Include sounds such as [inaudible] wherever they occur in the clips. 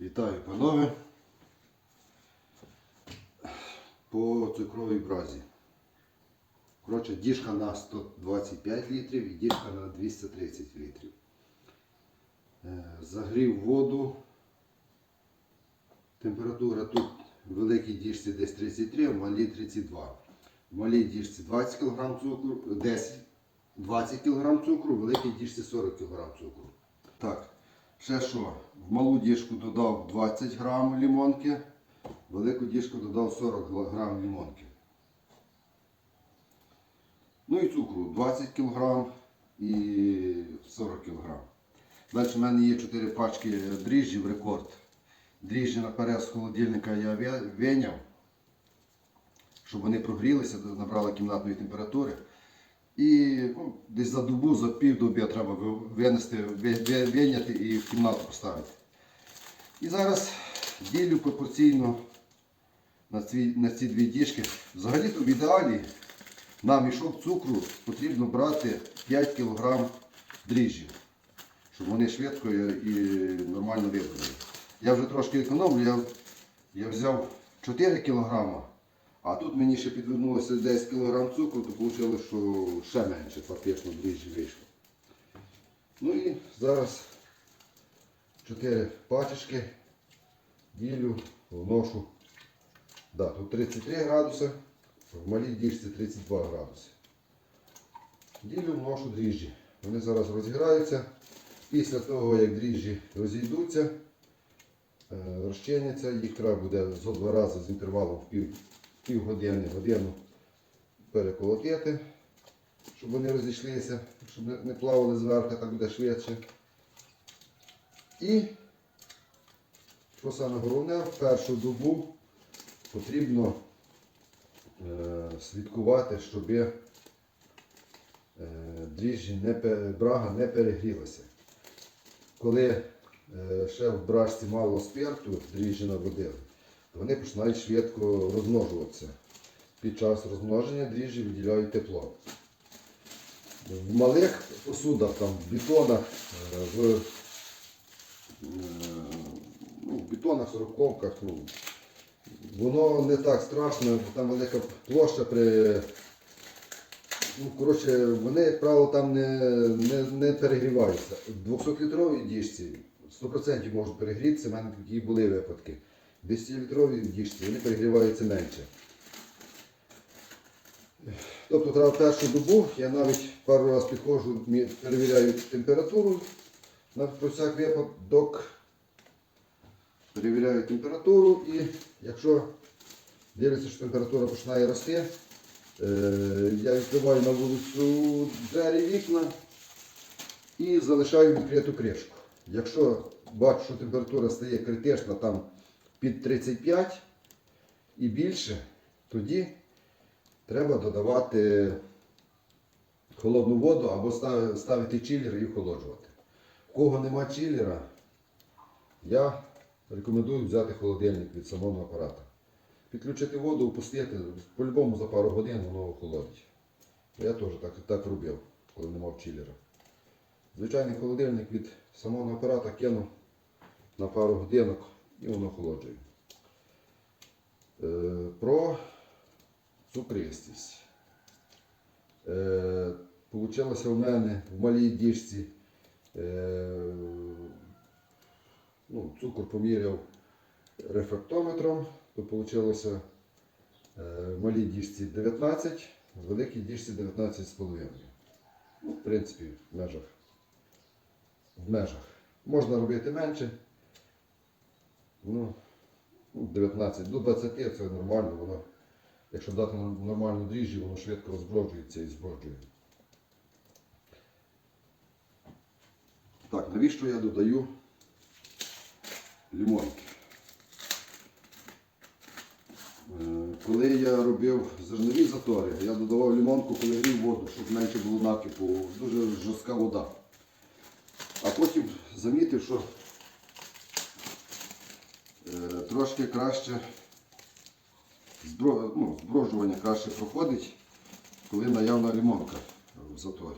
Вітаю, панове. По цукровій бразі. Коротше, діжка на 125 літрів і діжка на 230 літрів. Е, Загрів воду. Температура тут в великій діжці десь 33, в малій 32. В малій діжці 20 кг цукру, 10, 20 кг цукру, в великій діжці 40 кг цукру. Так, ще що? В малу діжку додав 20 грам лимонки, в велику діжку додав 40 грам лимонки. Ну і цукру 20 кг і 40 кг. Далі в мене є 4 пачки дріжджів рекорд. Дріжджі наперед з холодильника я ве- виняв, щоб вони прогрілися, набрали кімнатної температури. І ну, десь за добу, за півдоби треба винести, ви- ви- виняти і в кімнату поставити. І зараз ділю пропорційно на ці, на ці дві діжки. Взагалі-то в ідеалі на мішок цукру потрібно брати 5 кг дріжджів, щоб вони швидко і нормально вибрали. Я вже трошки економлю, я, я взяв 4 кг, а тут мені ще підвернулося 10 кг цукру, то вийшло, що ще менше фактично дріжджі вийшло. Ну і зараз 4 пачечки ділю, вношу. Да, тут 33 градуси, в малій діжці 32 градуси. Ділю вношу дріжджі. Вони зараз розіграються. Після того, як дріжджі розійдуться, е, розчиняться, їх треба буде зо два рази з інтервалом в пів, пів години, годину переколотити, щоб вони розійшлися, щоб не, плавали зверху, так буде швидше. І, що саме головне, в першу добу потрібно е, слідкувати, щоб е, дріжджі не, брага не перегрілася. Коли е, ще в брашці мало спирту, дріжджі наводили, вони починають швидко розмножуватися. Під час розмноження дріжджі виділяють тепло. В малих посудах, там, в бетонах, е, в, е, ну, в бетонах, сороковках, ну, воно не так страшно, бо там велика площа при. Ну, коротше, вони, як правило, там не, не, не перегріваються. В 200-літровій діжці 100% можуть перегрітися, в мене такі були випадки. В 10-літровій діжці вони перегріваються менше. Тобто треба першу добу, я навіть пару разів підходжу, перевіряю температуру на всяк випадок. Перевіряю температуру і якщо дивиться, що температура починає рости, е, я відкриваю на вулицю двері вікна і залишаю відкриту кришку. Якщо бачу, що температура стає критична там під 35 і більше, тоді треба додавати холодну воду або ставити чилер і охолоджувати. У кого нема чилера, я рекомендую взяти холодильник від самого апарата. Підключити воду, опустити, по-любому за пару годин воно охолодить. Я теж так, так робив, коли не мав чилера. Звичайний холодильник від самого апарата кинув на пару годинок і воно охолоджує. Е, про цукристість. Е, Получилося в мене в малій діжці. Е, ну, цукор поміряв рефрактометром, то вийшло в малій діжці 19, в великій діжці 19,5. Ну, в принципі, в межах. В межах. Можна робити менше. Ну, 19 до 20 це нормально, воно, якщо дати нормальну дріжджі, воно швидко розброджується і зброджує. Так, навіщо я додаю лимонки? Е, Коли я робив зернові затори, я додавав лимонку, коли грів воду, щоб менше було накипу, дуже жорстка вода. А потім замітив, що трошки краще збро, ну, зброджування краще проходить, коли наявна лимонка в заторі.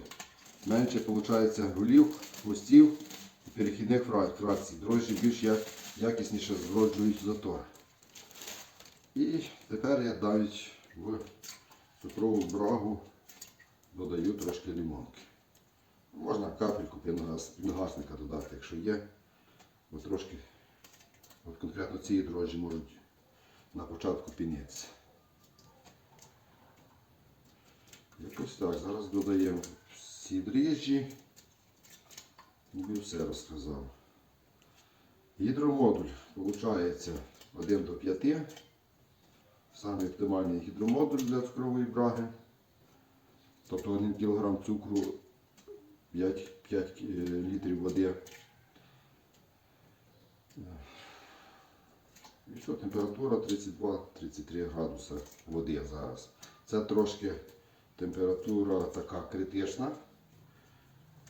Менше виходить голів, хвостів, і перехідних фракцій. Дрожжі більш якісніше зроджують затор. І тепер я навіть в цукрову брагу додаю трошки лімонки. Можна капельку пінгас- пінгасника додати, якщо є. Бо трошки, от конкретно ці дрожжі можуть на початку пінеться. Якось так, зараз додаємо всі дріжджі. Ніби все розказав. Гідромодуль виходить 1 до 5. Саме оптимальний гідромодуль для цукрової браги. Тобто 1 кг цукру 5, 5 літрів води. І температура 32-33 градуси води зараз. Це трошки температура така критична.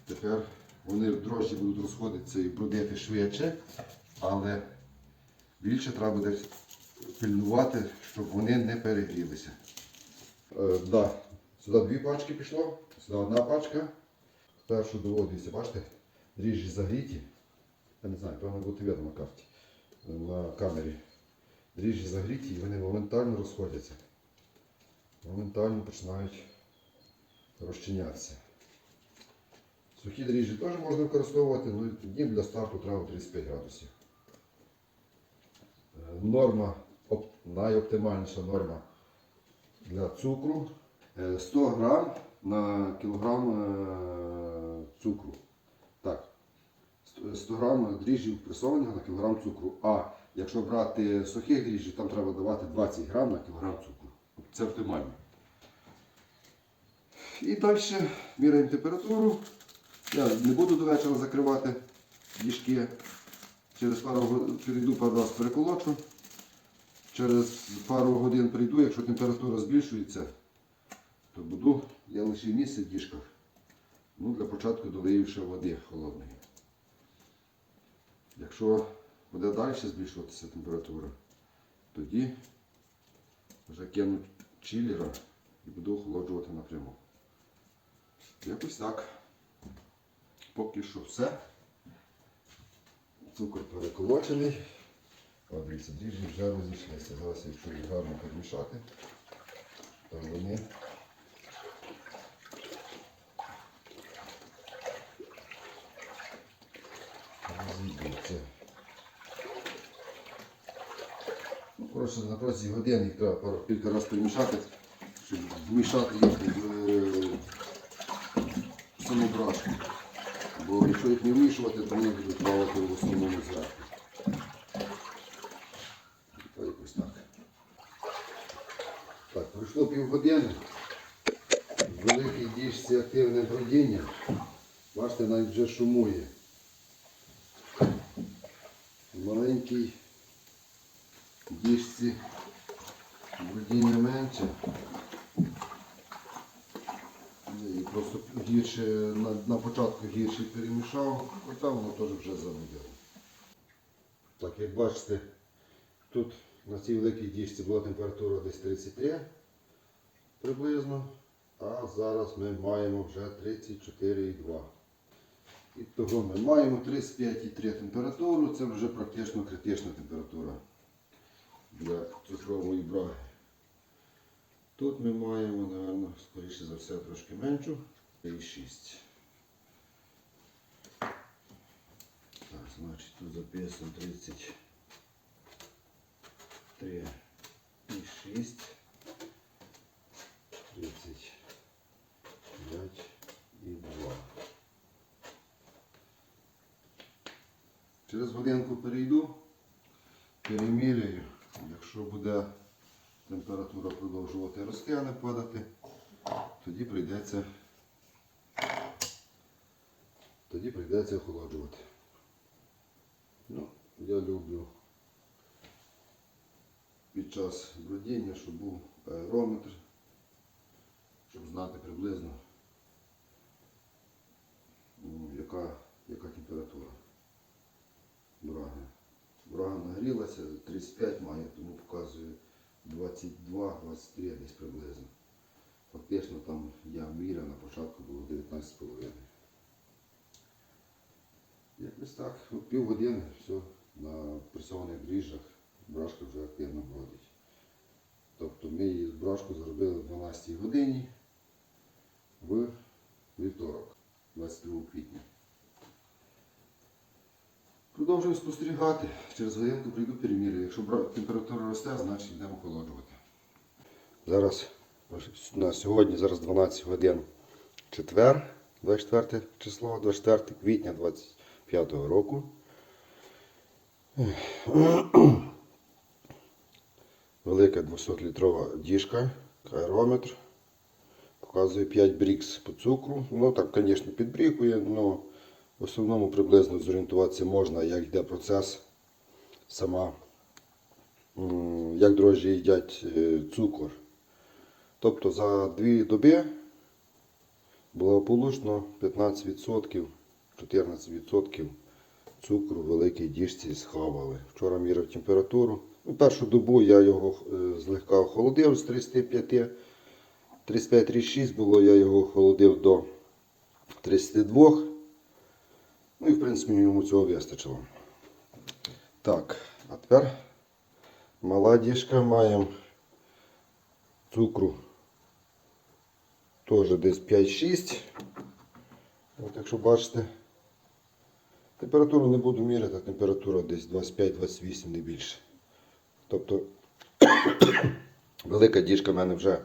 Тепер вони дрожжі будуть розходитися і брудити швидше, але більше треба буде пильнувати, щоб вони не перегрілися. Е, да. Сюди дві пачки пішло, сюди одна пачка. Першу доводиться, бачите, дріжджі загріті. Я не знаю, певно буде видно на карті, на камері. Дріжджі загріті і вони моментально розходяться. Моментально починають розчинятися. Сухі дріжджі теж можна використовувати, але тоді для старту треба 35 градусів. Е, Норма, найоптимальніша норма для цукру е, 100 грам на кілограм е, цукру. Так, 100 100 грам дріжджів пресованих на кілограм цукру. А якщо брати сухих дріжджів, там треба давати 20 грам на кілограм цукру. Це оптимально. І далі міряємо температуру. Я не буду до вечора закривати діжки. Через пару годин прийду пару раз переколочу. Через пару годин прийду, якщо температура збільшується, то буду, я лишив місце в діжках. Ну, для початку долию ще води холодної. Якщо буде далі збільшуватися температура, тоді вже кину чилера і буду охолоджувати напряму. Якось так. Поки що все. Цукор переколочений. Дивіться, дріжджі вже розійшлися. Зараз, якщо їх гарно перемішати, то вони розійдуться. Ну, Просто на протязі години їх треба кілька разів перемішати, щоб вмішати їх в е, саму брашку. Бо якщо їх не вмішувати, то вони будуть плавати в основному зверху. Та якось так. Так, пройшло півгодини. В великій діжці активне бродіння. Бачите, навіть вже шумує. В діжці бродіння менше. І просто гірше на, на початку гірше перемішав, хоча воно теж вже заводило. Так, як бачите, тут на цій великій діжці була температура десь 33 приблизно, а зараз ми маємо вже 34,2. І ми маємо 35,3 температуру, це вже практично критична температура для цукрової браги. Тут ми маємо, напевно, скоріше за все, трошки меншу. І 6. Так, значить тут записано 33 і 6. 35 і 2. Через годинку перейду, переміряю, якщо буде температура продовжувати рости, а не падати, тоді прийдеться, тоді прийдеться охолоджувати. Ну, я люблю під час бродіння, щоб був аерометр, щоб знати приблизно, ну, яка, яка температура браги. Брага нагрілася, 35 має, тому показує 22-23 десь приблизно. Фактично там я міряв на початку було 19,5. Якось так, от півгодини, все, на пресованих дріжджах брашка вже активно бродить. Тобто ми її брашку зробили в 12 годині в вівторок, 22 квітня. Продовжуємо спостерігати. Через годинку прийду перемірюю. Якщо температура росте, значить йдемо охолоджувати. Зараз на сьогодні зараз 12 годин четвер, 24 число, 24 квітня 25 року. Велика 200-літрова діжка, аерометр. Показує 5 брікс по цукру. Ну там, звісно, підбрікує, але в основному приблизно зорієнтуватися можна, як йде процес, сама, як дрожжі їдять е, цукор. Тобто за дві доби благополучно 15%, 14% цукру в великій діжці схавали. Вчора міряв температуру. Ну, першу добу я його е, злегка охолодив з 35. 35-36 було, я його охолодив до 32. Ну і в принципі йому цього вистачило. Так, а тепер мала діжка маємо цукру теж десь 5-6. От якщо бачите, температуру не буду міряти, температура десь 25-28 не більше. Тобто [coughs] велика діжка в мене вже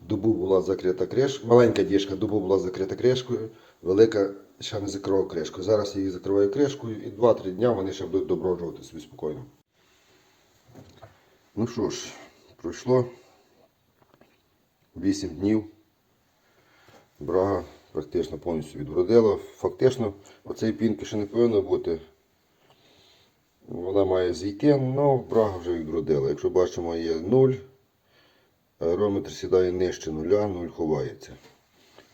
добу була закрита кришкою. Маленька діжка добу була закрита кришкою, велика ще не закривав кришкою. Зараз я її закриваю кришкою і 2-3 дня вони ще будуть доброджувати собі спокійно. Ну що ж, пройшло 8 днів. Брага практично повністю відродила. Фактично, оцей пінки ще не повинно бути. Вона має зійти, але брага вже відродила. Якщо бачимо, є 0. Аерометр сідає нижче нуля, 0 ховається.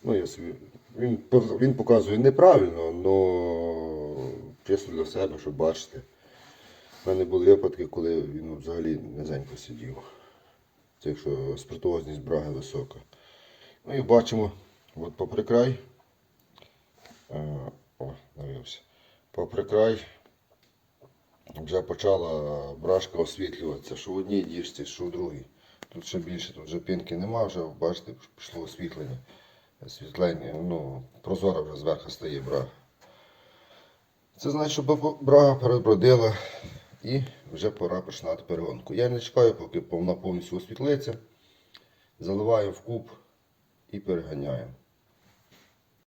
Ну, я собі... він, він показує неправильно, але чисто для себе, щоб бачити. У мене були випадки, коли він взагалі низенько сидів. Це якщо спиртуозність браги висока. Ну і бачимо, от попри край. е, О, навівся. Попри край вже почала брашка освітлюватися, що в одній діжці, що в другій. Тут ще більше, тут вже пінки нема, вже бачите, пішло освітлення. Освітлення, ну, прозора вже зверху стає брага. Це значить, що брага перебродила і вже пора починати перегонку. Я не чекаю, поки вона повністю освітлиться. заливаю в куб і переганяємо.